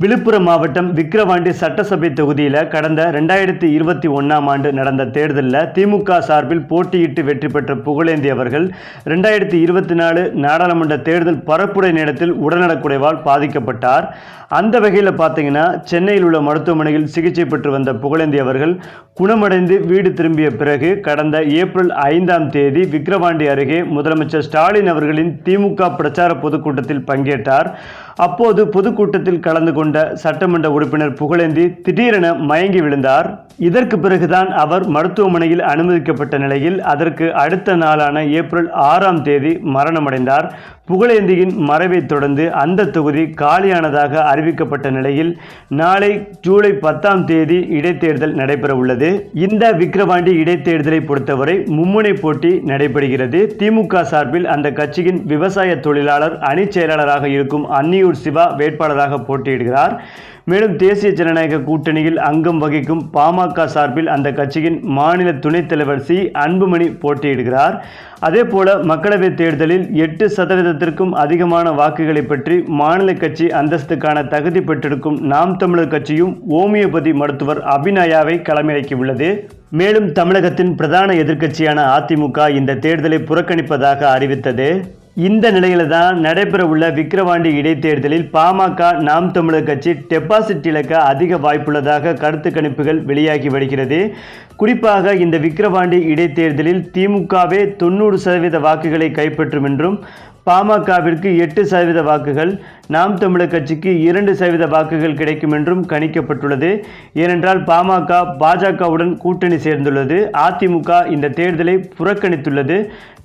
விழுப்புரம் மாவட்டம் விக்கிரவாண்டி சட்டசபை தொகுதியில் கடந்த ரெண்டாயிரத்தி இருபத்தி ஒன்றாம் ஆண்டு நடந்த தேர்தலில் திமுக சார்பில் போட்டியிட்டு வெற்றி பெற்ற புகழேந்தி அவர்கள் ரெண்டாயிரத்தி இருபத்தி நாலு நாடாளுமன்ற தேர்தல் பரப்புரை நேரத்தில் உடல்நலக்குறைவால் பாதிக்கப்பட்டார். அந்த வகையில் பார்த்தீங்கன்னா சென்னையில் உள்ள மருத்துவமனையில் சிகிச்சை பெற்று வந்த புகழேந்தி அவர்கள் குணமடைந்து வீடு திரும்பிய பிறகு கடந்த ஏப்ரல் ஐந்தாம் தேதி விக்கிரவாண்டி அருகே முதலமைச்சர் ஸ்டாலின் அவர்களின் திமுக பிரச்சார பொதுக்கூட்டத்தில் பங்கேற்றார். அப்போது பொதுக்கூட்டத்தில் கலந்து கொண்டு சட்டமன்ற உறுப்பினர் புகழேந்தி திடீரென மயங்கி விழுந்தார். இதற்கு பிறகுதான் அவர் மருத்துவமனையில் அனுமதிக்கப்பட்ட நிலையில் அதற்கு அடுத்த நாளான ஏப்ரல் ஆறாம் தேதி மரணமடைந்தார். புகழேந்தியின் மறைவைத் தொடர்ந்து அந்த தொகுதி காலியானதாக அறிவிக்கப்பட்ட நிலையில் நாளை ஜூலை பத்தாம் தேதி இடைத்தேர்தல் நடைபெற உள்ளது இந்த விக்கிரவாண்டி இடைத்தேர்தலை பொறுத்தவரை மும்முனை போட்டி நடைபெறுகிறது. திமுக சார்பில் அந்த கட்சியின் விவசாய தொழிலாளர் அணி செயலாளராக இருக்கும் அன்னியூர் சிவா வேட்பாளராக போட்டியிடுகிறார். மேலும் தேசிய ஜனநாயக கூட்டணியில் அங்கம் வகிக்கும் பாமக சார்பில் அந்த கட்சியின் மாநில துணைத் தலைவர் சி. அன்புமணி போட்டியிடுகிறார். அதேபோல மக்களவைத் தேர்தலில் எட்டு சதவீத சதவீதத்திற்கும் அதிகமான வாக்குகளை பற்றி மாநில கட்சி அந்தஸ்துக்கான தகுதி பெற்றிருக்கும் நாம் தமிழர் கட்சியும் ஓமியோபதி மருத்துவர் அபிநயாவை களமிறக்கியுள்ளது. மேலும் தமிழகத்தின் பிரதான எதிர்க்கட்சியான அதிமுக இந்த தேர்தலை புறக்கணிப்பதாக அறிவித்தது. இந்த நிலையில தான் நடைபெறவுள்ள விக்கிரவாண்டி இடைத்தேர்தலில் பாமக நாம் தமிழர் கட்சி டெபாசிட் இழக்க அதிக வாய்ப்புள்ளதாக கருத்து கணிப்புகள் வெளியாகி வருகிறது. குறிப்பாக இந்த விக்கிரவாண்டி இடைத்தேர்தலில் திமுகவே தொண்ணூறு சதவீத வாக்குகளை கைப்பற்றும் என்றும் பாமகவிற்கு எட்டு சதவீத வாக்குகள் நாம் தமிழர் கட்சிக்கு இரண்டு சதவீத வாக்குகள் கிடைக்கும் என்றும் கணிக்கப்பட்டுள்ளது. ஏனென்றால் பாமக பாஜகவுடன் கூட்டணி சேர்ந்துள்ளது. அதிமுக இந்த தேர்தலை புறக்கணித்துள்ளது.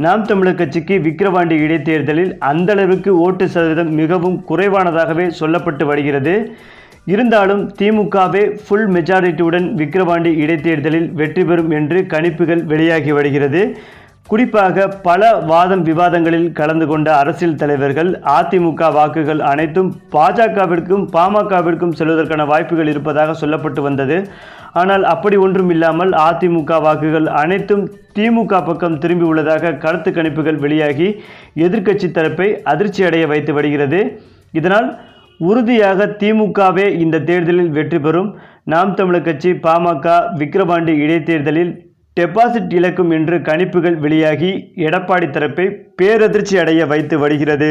நாம் தமிழர் கட்சிக்கு விக்கிரவாண்டி இடைத்தேர்தலில் அந்த அளவுக்கு ஓட்டு சதவீதம் மிகவும் குறைவானதாகவே சொல்லப்பட்டு வருகிறது. இருந்தாலும் திமுகவே ஃபுல் மெஜாரிட்டியுடன் விக்கிரவாண்டி இடைத்தேர்தலில் வெற்றி பெறும் என்று கணிப்புகள் வெளியாகி வருகிறது. குறிப்பாக பல வாதம் விவாதங்களில் கலந்து கொண்ட அரசியல் தலைவர்கள் அதிமுக வாக்குகள் அனைத்தும் பாஜகவிற்கும் பாமகவிற்கும் செல்வதற்கான வாய்ப்புகள் இருப்பதாக சொல்லப்பட்டு வந்தது. ஆனால் அப்படி ஒன்றும் இல்லாமல் அதிமுக வாக்குகள் அனைத்தும் திமுக பக்கம் திரும்பி உள்ளதாக கருத்து கணிப்புகள் வெளியாகி எதிர்க்கட்சி தரப்பை அதிர்ச்சி அடைய வைத்து வருகிறது. இதனால் உறுதியாக திமுகவே இந்த தேர்தலில் வெற்றி பெறும். நாம் தமிழர் கட்சி பாமக விக்கிரவாண்டி இடைத்தேர்தலில் டெபாசிட் இழக்கும் என்று கணிப்புகள் வெளியாகி எடப்பாடி தரப்பை பேரதிர்ச்சி அடைய வைத்து வருகிறது.